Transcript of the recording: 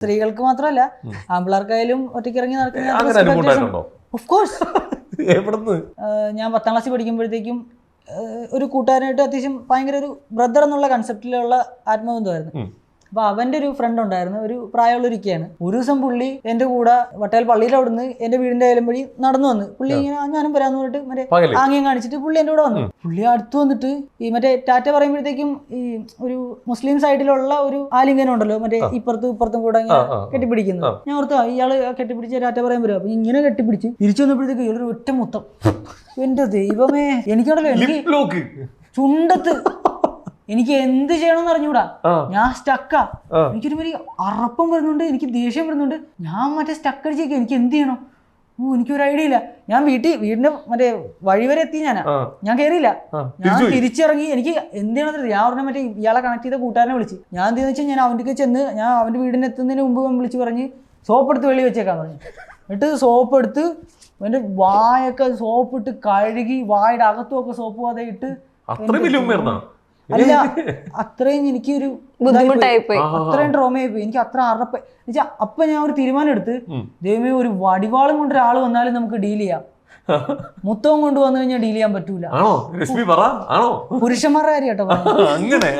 സ്ത്രീകൾക്ക് മാത്രമല്ല ആമ്പിളാർക്കായാലും ഒറ്റയ്ക്ക് നടക്കുന്ന ഓഫ് കോഴ്സ് ഞാൻ പത്താം ക്ലാസ്സിൽ പഠിക്കുമ്പോഴത്തേക്കും ഒരു കൂട്ടുകാരനായിട്ട് അത്യാവശ്യം ഭയങ്കര ഒരു ബ്രദർ എന്നുള്ള കൺസെപ്റ്റിലുള്ള ആത്മബന്ധമായിരുന്നു. അപ്പൊ അവന്റെ ഒരു ഫ്രണ്ട് ഉണ്ടായിരുന്നു. ഒരു പ്രായമുള്ള ഒരിക്കയാണ് ഒരു ദിവസം പുള്ളി എന്റെ കൂടെ വട്ടയാൽ പള്ളിയിൽ അവിടുന്ന് എന്റെ വീടിന്റെ അയലം വഴി നടന്നു വന്ന്. പുള്ളി ഇങ്ങനെ ഞാനും വരാന്ന് പറഞ്ഞിട്ട് മറ്റേ ആംഗ്യം കാണിച്ചിട്ട് പുള്ളി എന്റെ കൂടെ വന്നു. പുള്ളി അടുത്ത് വന്നിട്ട് ഈ മറ്റേ ടാറ്റ പറയുമ്പോഴത്തേക്കും ഈ ഒരു മുസ്ലിം സൈഡിലുള്ള ഒരു ആലിംഗനം ഉണ്ടല്ലോ മറ്റേ ഇപ്പുറത്തും ഇപ്പുറത്തും കൂടെ ഇങ്ങനെ. കെട്ടിപ്പിടിക്കുന്നത് ഞാൻ ഓർത്താ ഇയാൾ കെട്ടിപ്പിടിച്ച് ടാറ്റ പറയാൻ വരും. അപ്പൊ ഇങ്ങനെ കെട്ടിപ്പിടിച്ച് തിരിച്ചു വന്നപ്പോഴത്തേക്ക് ഇയാളൊരു ഒറ്റ മുത്തം. എന്റെ ദൈവമേ എനിക്കുണ്ടല്ലോ എനിക്ക് ചുണ്ടത്ത് എനിക്ക് എന്ത് ചെയ്യണമെന്ന് അറിഞ്ഞൂടാ? ഞാൻ സ്റ്റക്കാ. എനിക്കൊരു വലിയ അറപ്പം വരുന്നുണ്ട് എനിക്ക് ദേഷ്യം വരുന്നുണ്ട്. ഞാൻ മറ്റേ സ്റ്റക്ക് അടിച്ചേക്ക്. എനിക്ക് എന്ത് ചെയ്യണം? ഓ എനിക്കൊരു ഐഡിയ ഇല്ല. ഞാൻ വീട്ടിൽ വീടിന്റെ മറ്റേ വഴി വരെ എത്തി ഞാനാ. ഞാൻ കയറിയില്ല ഞാൻ. തിരിച്ചിറങ്ങി. എനിക്ക് എന്ത് ചെയ്യണമെന്ന് ഞാൻ ഉടനെ മറ്റേ ഇയാളെ കണക്ട് ചെയ്ത കൂട്ടുകാരനെ വിളിച്ച്. ഞാൻ എന്തെന്ന് വെച്ചാൽ ഞാൻ അവന്റെ ചെന്ന് ഞാൻ അവന്റെ വീടിന് എത്തുന്നതിന് മുമ്പ് വിളിച്ച് പറഞ്ഞ് സോപ്പ് എടുത്ത് വെളി വെച്ചേക്കാൻ പറഞ്ഞു. എന്നിട്ട് സോപ്പ് എടുത്ത് അവന്റെ വായൊക്കെ സോപ്പ് ഇട്ട് കഴുകി വായുടെ അകത്തും ഒക്കെ സോപ്പ് പോകാതെ ഇട്ട് അത്രയും വലിയ ഉമ്മയായിരുന്നാ? അല്ല അത്രയും എനിക്കൊരു ബുദ്ധിമുട്ടായി പോയി അത്രയും ട്രോമയായി പോയി എനിക്ക് അത്ര അറപ്പ് അപ്പൊ ഞാൻ ഒരു തീരുമാനം എടുത്ത് ദൈവമേ ഒരു വടിവാളും കൊണ്ട് ഒരാൾ വന്നാലും നമുക്ക് ഡീൽ ചെയ്യാം. മുത്തവും കൊണ്ട് വന്നു കഴിഞ്ഞാൽ ഡീൽ ചെയ്യാൻ പറ്റൂല. പുരുഷന്മാരുടെ കാര്യം കേട്ടോ അങ്ങനെ.